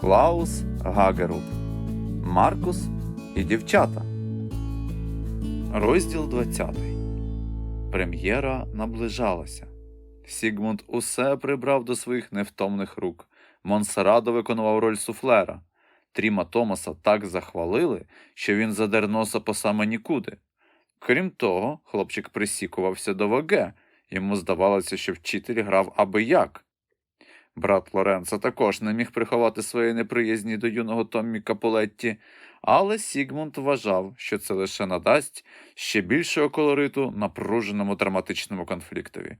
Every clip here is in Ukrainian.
Клаус Гагерут, Маркус і дівчата. Розділ 20. Прем'єра наближалася. Сігмунд усе прибрав до своїх невтомних рук. Монсерадо виконував роль суфлера. Тріма Томаса так захвалили, що він задер носа по саме нікуди. Крім того, хлопчик присікувався до ВГ. Йому здавалося, що вчитель грав аби як. Брат Лоренцо також не міг приховати своєї неприязні до юного Томмі Капулетті, але Сігмунд вважав, що це лише надасть ще більшого колориту напруженому драматичному конфліктові.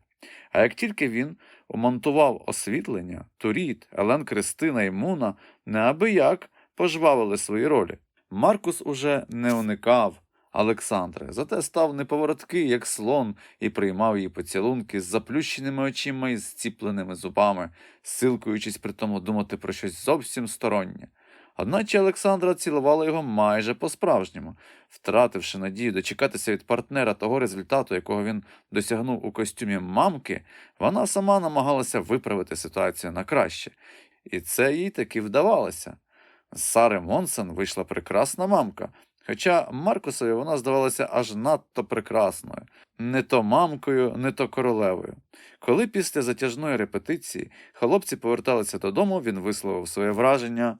А як тільки він умонтував освітлення, то Рід, Елен Кристина і Муна неабияк пожвавили свої ролі. Маркус уже не уникав Олександри, зате став неповороткий, як слон, і приймав її поцілунки з заплющеними очима і зціпленими зубами, силкуючись при тому думати про щось зовсім стороннє. Одначе Олександра цілувала його майже по-справжньому, втративши надію дочекатися від партнера того результату, якого він досягнув у костюмі мамки, вона сама намагалася виправити ситуацію на краще, і це їй таки вдавалося. З Сари Монсен вийшла прекрасна мамка, хоча Маркусові вона здавалася аж надто прекрасною, не то мамкою, не то королевою. Коли після затяжної репетиції хлопці поверталися додому, він висловив своє враження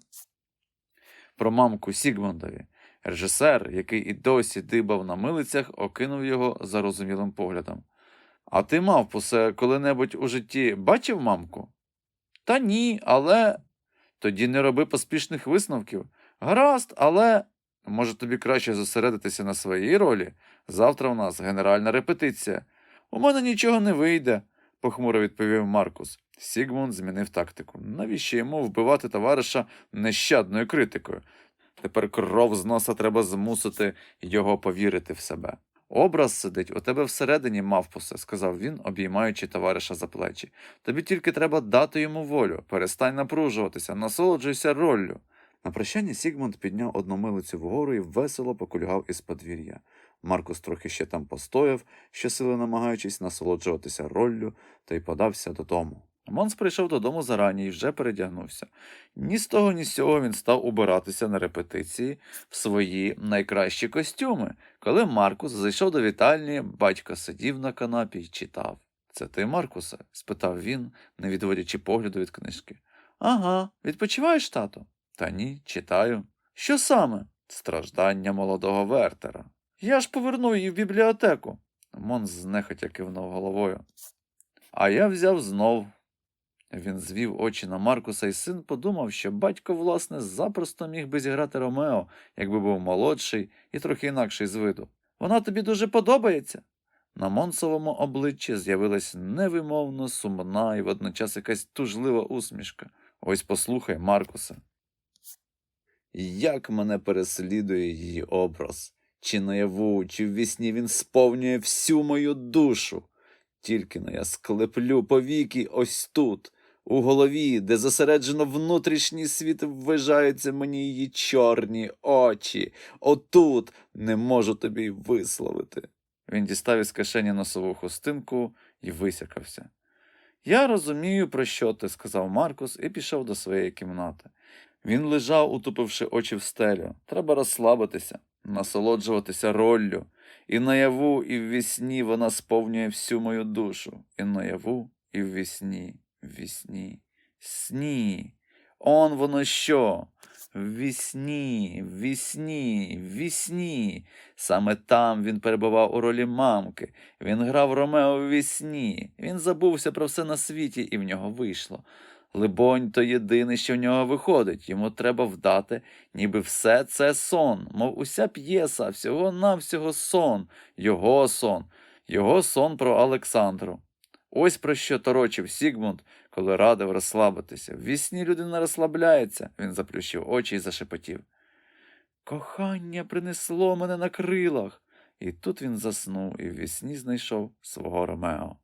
про мамку Сігмундові. Режисер, який і досі дибав на милицях, окинув його зарозумілим поглядом. А ти, мавпусе, коли-небудь у житті бачив мамку? Та ні, але. Тоді не роби поспішних висновків. Гаразд, але. Може, тобі краще зосередитися на своїй ролі? Завтра у нас генеральна репетиція. У мене нічого не вийде, похмуро відповів Маркус. Сігмунд змінив тактику. Навіщо йому вбивати товариша нещадною критикою? Тепер кров з носа треба змусити його повірити в себе. Образ сидить у тебе всередині, мавпусе, сказав він, обіймаючи товариша за плечі. Тобі тільки треба дати йому волю, перестань напружуватися, насолоджуйся роллю. На прощання Сігмунд підняв одну милицю вгору і весело покульгав із подвір'я. Маркус трохи ще там постояв, щосили намагаючись насолоджуватися роллю, та й подався додому. Монс прийшов додому зарані і вже передягнувся. Ні з того, ні з цього він став убиратися на репетиції в свої найкращі костюми. Коли Маркус зайшов до вітальні, батько сидів на канапі й читав. Це ти, Маркусе? спитав він, не відводячи погляду від книжки. Ага, відпочиваєш, тато? Та ні, читаю. Що саме? Страждання молодого Вертера. Я ж поверну її в бібліотеку. Монс знехотя кивнув головою. А я взяв знов. Він звів очі на Маркуса, і син подумав, що батько, власне, запросто міг би зіграти Ромео, якби був молодший і трохи інакший з виду. Вона тобі дуже подобається. На Монсовому обличчі з'явилась невимовно сумна і водночас якась тужлива усмішка. Ось послухай, Маркуса. Як мене переслідує її образ, чи наяву, чи в вісні він сповнює всю мою душу. Тільки но я склеплю повіки ось тут, у голові, де зосереджено внутрішній світ, ввижаються мені її чорні очі. Отут не можу тобі й висловити. Він дістав із кишені носову хустинку і висякався. Я розумію, про що ти, сказав Маркус і пішов до своєї кімнати. Він лежав, утупивши очі в стелю. Треба розслабитися, насолоджуватися роллю. І наяву, і в вісні вона сповнює всю мою душу. І наяву, і в вісні, в вісні, сні. Он воно що? В вісні, в вісні, в вісні. Саме там він перебував у ролі мамки. Він грав Ромео в вісні. Він забувся про все на світі, і в нього вийшло. Либонь, то єдине, що в нього виходить. Йому треба вдати, ніби все це сон, мов уся п'єса, всього-навсього сон, його сон, його сон про Олександру. Ось про що торочив Сігмунд, коли радив розслабитися. В вісні людина розслабляється, він заплющив очі і зашепотів. Кохання принесло мене на крилах. І тут він заснув і в вісні знайшов свого Ромео.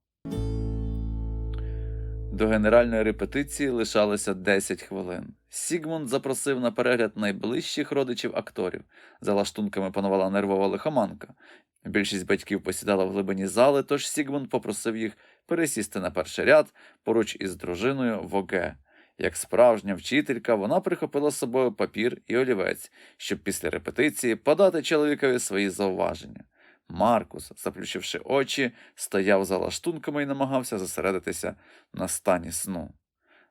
До генеральної репетиції лишалося 10 хвилин. Сігмунд запросив на перегляд найближчих родичів акторів. За лаштунками панувала нервова лихоманка. Більшість батьків посідала в глибині зали, тож Сігмунд попросив їх пересісти на перший ряд поруч із дружиною в ОГ. Як справжня вчителька, вона прихопила з собою папір і олівець, щоб після репетиції подати чоловікові свої зауваження. Маркус, заплющивши очі, стояв за лаштунками і намагався зосередитися на стані сну.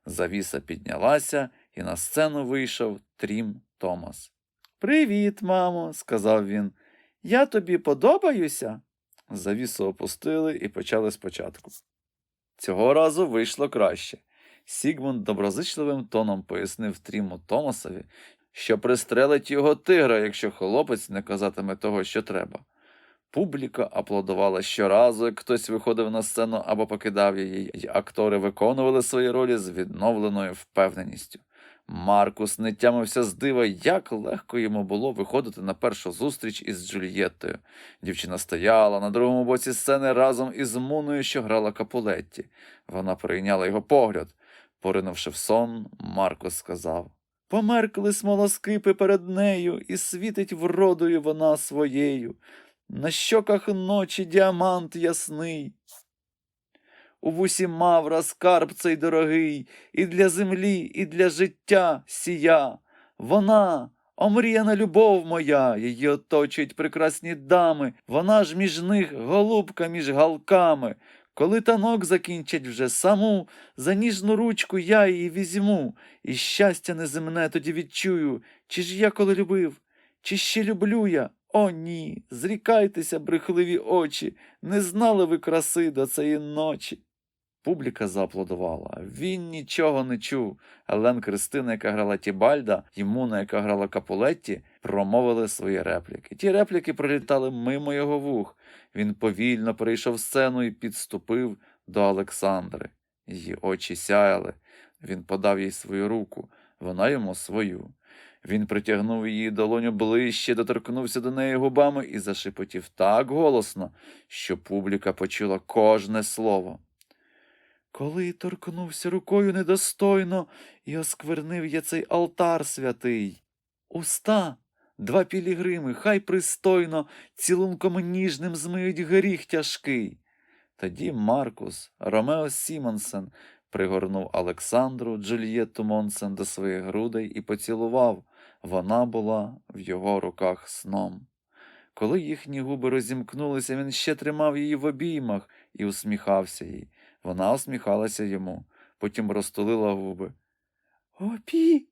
Завіса піднялася, і на сцену вийшов Трім Томас. Привіт, мамо, сказав він. Я тобі подобаюся. Завісу опустили і почали спочатку. Цього разу вийшло краще. Сігмунд доброзичливим тоном пояснив Тріму Томасові, що пристрелить його тигра, якщо хлопець не казатиме того, що треба. Публіка аплодувала щоразу, як хтось виходив на сцену або покидав її, і актори виконували свої ролі з відновленою впевненістю. Маркус не тямився з дива, як легко йому було виходити на першу зустріч із Джульєттою. Дівчина стояла на другому боці сцени разом із Муною, що грала Капулетті. Вона прийняла його погляд. Поринувши в сон, Маркус сказав Померкли смолоскипи перед нею, і світить вродою вона своєю. На щоках ночі діамант ясний. У вусі мавра скарб цей дорогий, і для землі, і для життя сія. Вона, омріяна любов моя, її оточують прекрасні дами, вона ж між них голубка між галками. Коли танок закінчать вже саму, за ніжну ручку я її візьму, і щастя неземне тоді відчую, чи ж я коли любив, чи ще люблю я. О, ні, зрікайтеся, брехливі очі, не знали ви краси до цієї ночі. Публіка зааплодувала. Він нічого не чув. Елен Кристина, яка грала Тібальда, і яка грала Капулетті, промовили свої репліки. Ті репліки пролітали мимо його вух. Він повільно перейшов сцену і підступив до Олександри. Її очі сяяли. Він подав їй свою руку, вона йому свою. Він притягнув її долоню ближче, доторкнувся до неї губами і зашепотів так голосно, що публіка почула кожне слово. Коли торкнувся рукою недостойно і осквернив я цей алтар святий. Уста, два пілігрими, хай пристойно, цілунком ніжним змиють гріх тяжкий. Тоді Маркус, Ромео Сімонсен, пригорнув Олександру Джульєтту Монсен до своїх грудей і поцілував. Вона була в його руках сном. Коли їхні губи розімкнулися, він ще тримав її в обіймах і усміхався їй. Вона усміхалася йому, потім розтулила губи. Опі.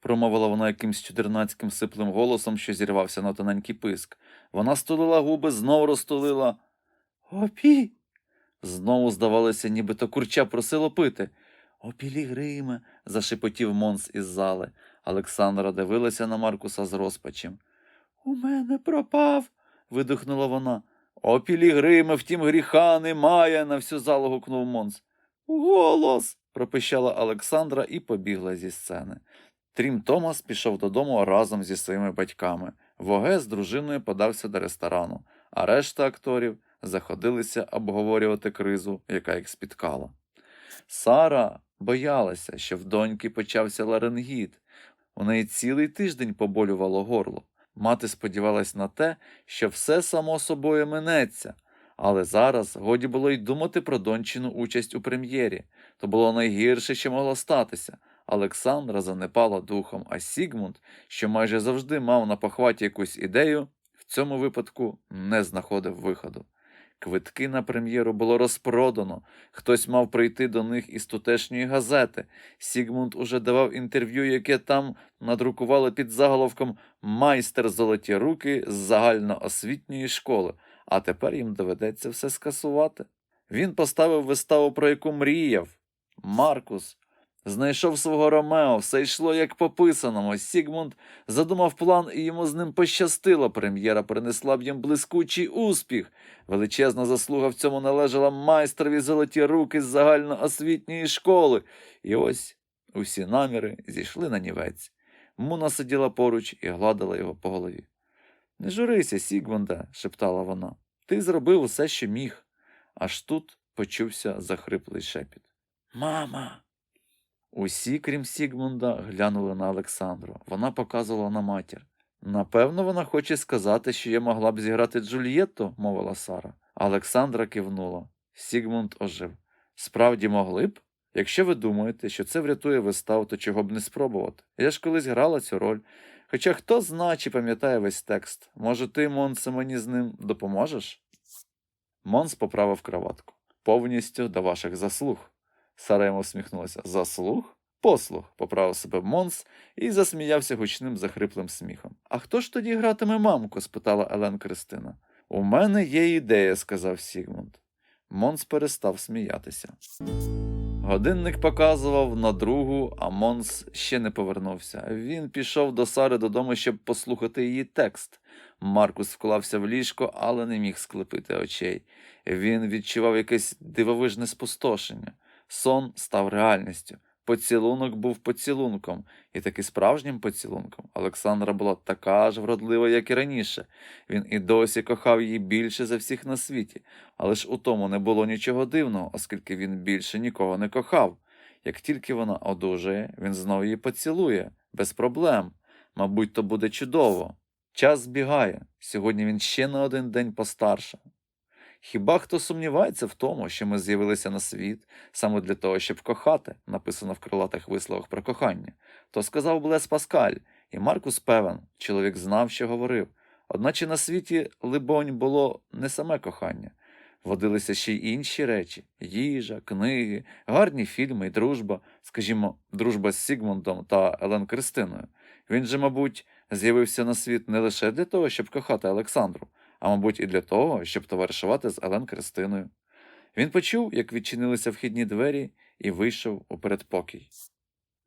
промовила вона якимсь чудернацьким сиплим голосом, що зірвався на тоненький писк. Вона стулила губи, знов розтулила. Опі. Знову, здавалося, нібито курча просило пити. О, Пілігриме, зашепотів Монс із зали. Олександра дивилася на Маркуса з розпачем. У мене пропав. видихнула вона. О, Пілігриме, втім гріха немає, на всю залу гукнув Монс. Голос. пропищала Олександра і побігла зі сцени. Трім Томас пішов додому разом зі своїми батьками. Воге з дружиною подався до ресторану, а решта акторів заходилися обговорювати кризу, яка їх спіткала. Сара боялася, що в доньки почався ларингіт. У неї цілий тиждень поболювало горло. Мати сподівалась на те, що все само собою минеться, але зараз годі було й думати про дончину участь у прем'єрі. То було найгірше, що могло статися. Олександра занепала духом, а Сігмунд, що майже завжди мав на похваті якусь ідею, в цьому випадку не знаходив виходу. Квитки на прем'єру було розпродано, хтось мав прийти до них із тутешньої газети. Сігмунд уже давав інтерв'ю, яке там надрукували під заголовком Майстер золоті руки з загальноосвітньої школи, а тепер їм доведеться все скасувати. Він поставив виставу, про яку мріяв. Маркус знайшов свого Ромео, все йшло як по писаному. Сігмунд задумав план, і йому з ним пощастило. Прем'єра принесла б їм блискучий успіх. Величезна заслуга в цьому належала майстрові золоті руки з загальноосвітньої школи. І ось усі наміри зійшли на нівець. Муна сиділа поруч і гладила його по голові. Не журися, Сігмунде, шептала вона. Ти зробив усе, що міг. Аж тут почувся захриплий шепіт. Мама. Усі, крім Сігмунда, глянули на Олександру. Вона показувала на матір. Напевно, вона хоче сказати, що я могла б зіграти Джульєтту, мовила Сара. Олександра кивнула. Сігмунд ожив. Справді могли б? Якщо ви думаєте, що це врятує виставу, то чого б не спробувати. Я ж колись грала цю роль. Хоча хто зна чи пам'ятає весь текст. Може, ти, Монсе, мені з ним допоможеш? Монс поправив краватку. Повністю до ваших заслуг. Сара йому всміхнулася. Заслуг? Послуг, поправив себе Монс і засміявся гучним захриплим сміхом. А хто ж тоді гратиме мамку? спитала Елен Кристина. У мене є ідея, сказав Сігмунд. Монс перестав сміятися. Годинник показував на другу, а Монс ще не повернувся. Він пішов до Сари додому, щоб послухати її текст. Маркус вклався в ліжко, але не міг склепити очей. Він відчував якесь дивовижне спустошення. Сон став реальністю. Поцілунок був поцілунком, і таки справжнім поцілунком. Олександра була така ж вродлива, як і раніше. Він і досі кохав її більше за всіх на світі, але ж у тому не було нічого дивного, оскільки він більше нікого не кохав. Як тільки вона одужає, він знову її поцілує, без проблем. Мабуть, то буде чудово. Час збігає. Сьогодні він ще на один день постаршав. Хіба хто сумнівається в тому, що ми з'явилися на світ саме для того, щоб кохати, написано в крилатих висловах про кохання, то сказав Блес Паскаль, і Маркус певен, чоловік знав, що говорив. Одначе на світі, либонь, було не саме кохання. Водилися ще й інші речі їжа, книги, гарні фільми і дружба, скажімо, дружба з Сігмундом та Елен Кристиною. Він же, мабуть, з'явився на світ не лише для того, щоб кохати Олександру, а мабуть, і для того, щоб товаришувати з Елен Кристиною. Він почув, як відчинилися вхідні двері, і вийшов у передпокій.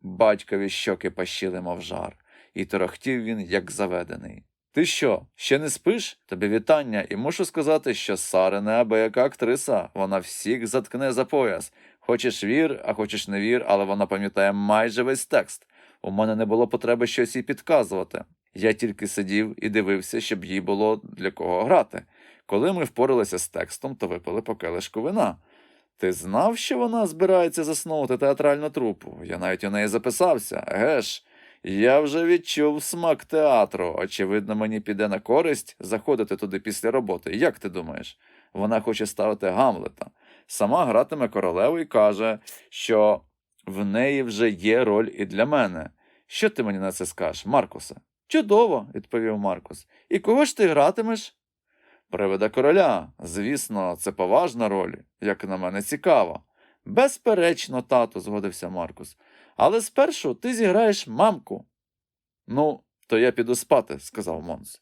Батькові щоки пащили, мов жар, і торохтів він, як заведений. Ти що, ще не спиш? Тобі вітання, і мушу сказати, що Сара неабияка актриса, вона всіх заткне за пояс. Хочеш вір, а хочеш не вір, але вона пам'ятає майже весь текст. У мене не було потреби щось їй підказувати. Я тільки сидів і дивився, щоб їй було для кого грати. Коли ми впоралися з текстом, то випили по келишку вина. Ти знав, що вона збирається засновувати театральну трупу? Я навіть у неї записався. Геш, я вже відчув смак театру. Очевидно, мені піде на користь заходити туди після роботи. Як ти думаєш? Вона хоче ставити Гамлета. Сама гратиме королеву і каже, що в неї вже є роль і для мене. Що ти мені на це скажеш, Маркусе? Чудово, відповів Маркус. І кого ж ти гратимеш? Привида короля. Звісно, це поважна роль, як на мене цікава. Безперечно, тату, згодився Маркус. Але спершу ти зіграєш мамку. Ну, то я піду спати, сказав Монс.